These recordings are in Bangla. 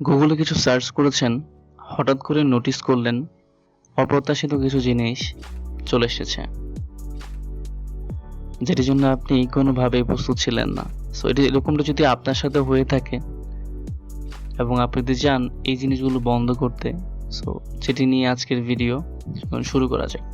গুগলে কিছু সার্চ করেছেন, হঠাৎ করে নোটিস করলেন অপ্রত্যাশিত কিছু জিনিস চলে এসেছে। যেটির জন্য আপনি কোনোভাবেই প্রস্তুত ছিলেন না। সো এটি এরকমটা যদি আপনার সাথে হয়ে থাকে এবং আপনি যদি চান এই জিনিসগুলো বন্ধ করতে সো সেটি নিয়ে আজকের ভিডিও শুরু করা যায়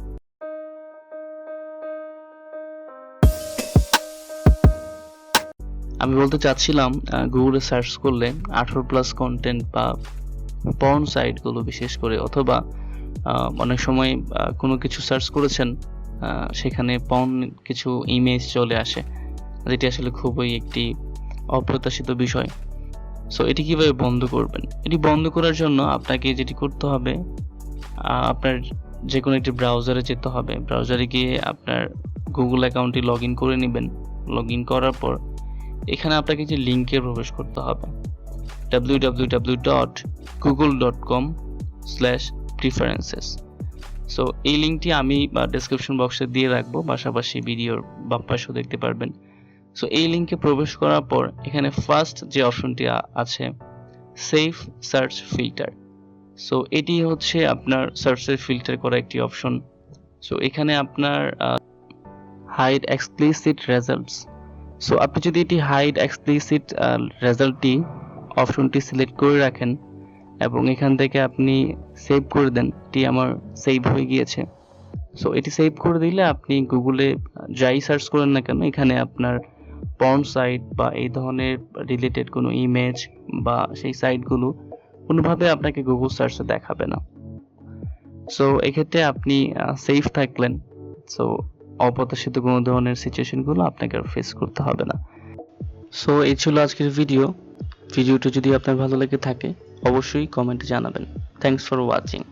আমি বলতে চাচ্ছিলাম গুগলে সার্চ করলে আঠারো প্লাস কন্টেন্ট বা পর্ন সাইটগুলো বিশেষ করে অথবা অনেক সময় কোনো কিছু সার্চ করেছেন সেখানে পর্ন কিছু ইমেজ চলে আসে। যেটি আসলে খুবই একটি অপ্রত্যাশিত বিষয়। সো এটি কীভাবে বন্ধ করবেন? এটি বন্ধ করার জন্য আপনাকে যেটি করতে হবে আপনার যে কোনো একটি ব্রাউজারে যেতে হবে। ব্রাউজারে গিয়ে আপনার গুগল অ্যাকাউন্টটি লগ ইন করে নেবেন। লগ ইন করার পর এখানে আপনাকে যে লিঙ্কে প্রবেশ করতে হবে, www.google.com স্ল্যাশ প্রিফারেন্সেস সো এই লিঙ্কটি আমি ডেসক্রিপশন বক্সে দিয়ে রাখব, পাশাপাশি ভিডিওর বাম দেখতে পারবেন। সো এই লিঙ্কে প্রবেশ করার পর, এখানে ফার্স্ট যে অপশনটি আছে সেফ সার্চ ফিল্টার সো এটি হচ্ছে আপনার সার্চের ফিল্টার করা একটি অপশন সো এখানে আপনার হাইড এক্সপ্লিসিট রেজাল্টস সো আপনি যদি এটি হাইড এক্সপ্লিসিট রেজাল্টটি অপশনটি সিলেক্ট করে রাখেন এবং এখান থেকে আপনি সেভ করে দেন, এটি আমার সেভ হয়ে গিয়েছে। সো এটি সেভ করে দিলে আপনি গুগলে যাই সার্চ করেন না কেন, এখানে আপনার পর্ন সাইট বা এই ধরনের রিলেটেড কোনো ইমেজ বা সেই সাইটগুলো কোনোভাবে আপনাকে গুগল সার্চে দেখাবে না। সো এক্ষেত্রে আপনি সেফ থাকলেন। সো অপ্রত্যাশিত কোনো ধরনের সিচুয়েশনগুলো আপনাকে আর ফেস করতে হবে না। সো এই ছিল আজকের ভিডিও ভিডিওটি যদি আপনার ভালো লেগে থাকে, অবশ্যই কমেন্টে জানাবেন। Thanks for watching